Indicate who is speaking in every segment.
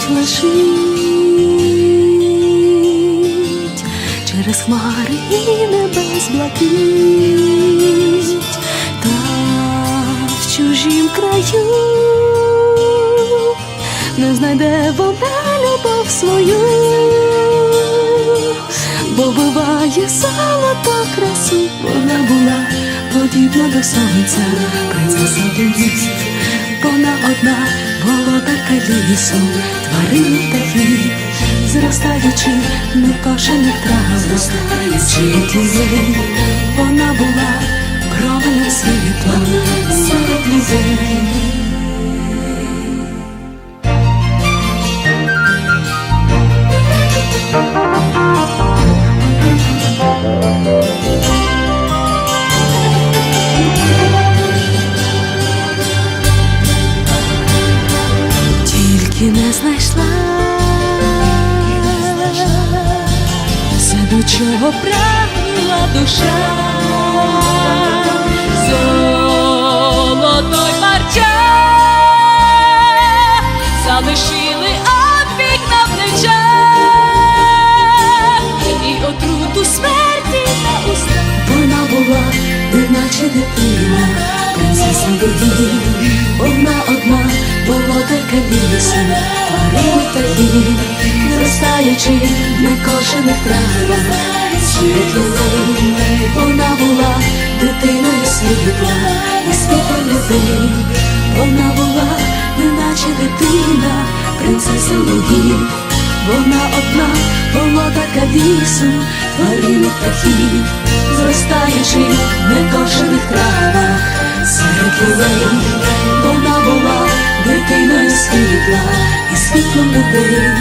Speaker 1: спішить через хмари і небес блакить, та в чужім краю не знайде вона любов свою, бо буває золота красу, вона була подібна до сонця, принцеса Луїз, вона одна володарка лісу, тварини птахів, зростаючи некошених травах, світ людей, вона була до чого прагнула душа, золотой парча. Залишили опік на плечах. І отруту смерті на устах. Вона була, неначе дитина, принцеса Луї, одна одна, володарка лісу, тварин птахів, зростаючи на кошених травах, світ людей, вона була дитиною світла, і світло людей, вона була, неначе дитина, принцеса Луї, вона одна, володарка лісу, тварин птахів, зростаючи в некошених травах, серед людей, вона була дитиною світла. І світлом людей.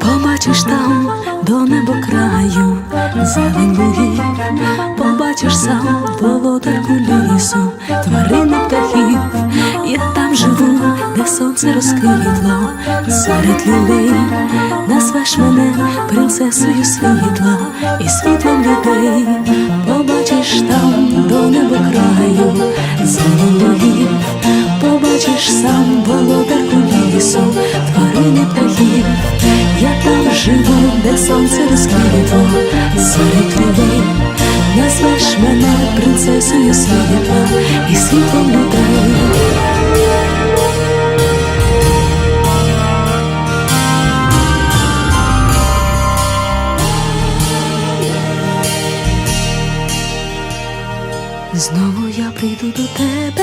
Speaker 1: Побачиш там до небокраю зелень лугів, побачиш сам володарку лісу, тварини птахів, я там живу, де сонце розквітло, серед людей назвеш мене принцесою світла і світлом людей, побачиш там до небокраю зелень лугів, побачиш сам володарку лісу, тварини птахів. Я там живу, де сонце розквітло серед людей, назвеш мене принцесою світла і світлом людей. Знову я прийду до тебе,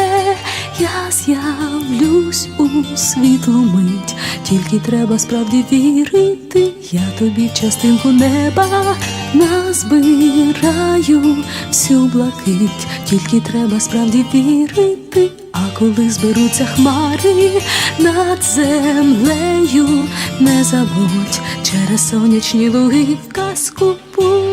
Speaker 1: з'явлюсь у світлу мить, тільки треба справді вірити, я тобі частинку неба назбираю всю блакить, тільки треба справді вірити, а коли зберуться хмари над землею, не забудь через сонячні луги в казку. путь.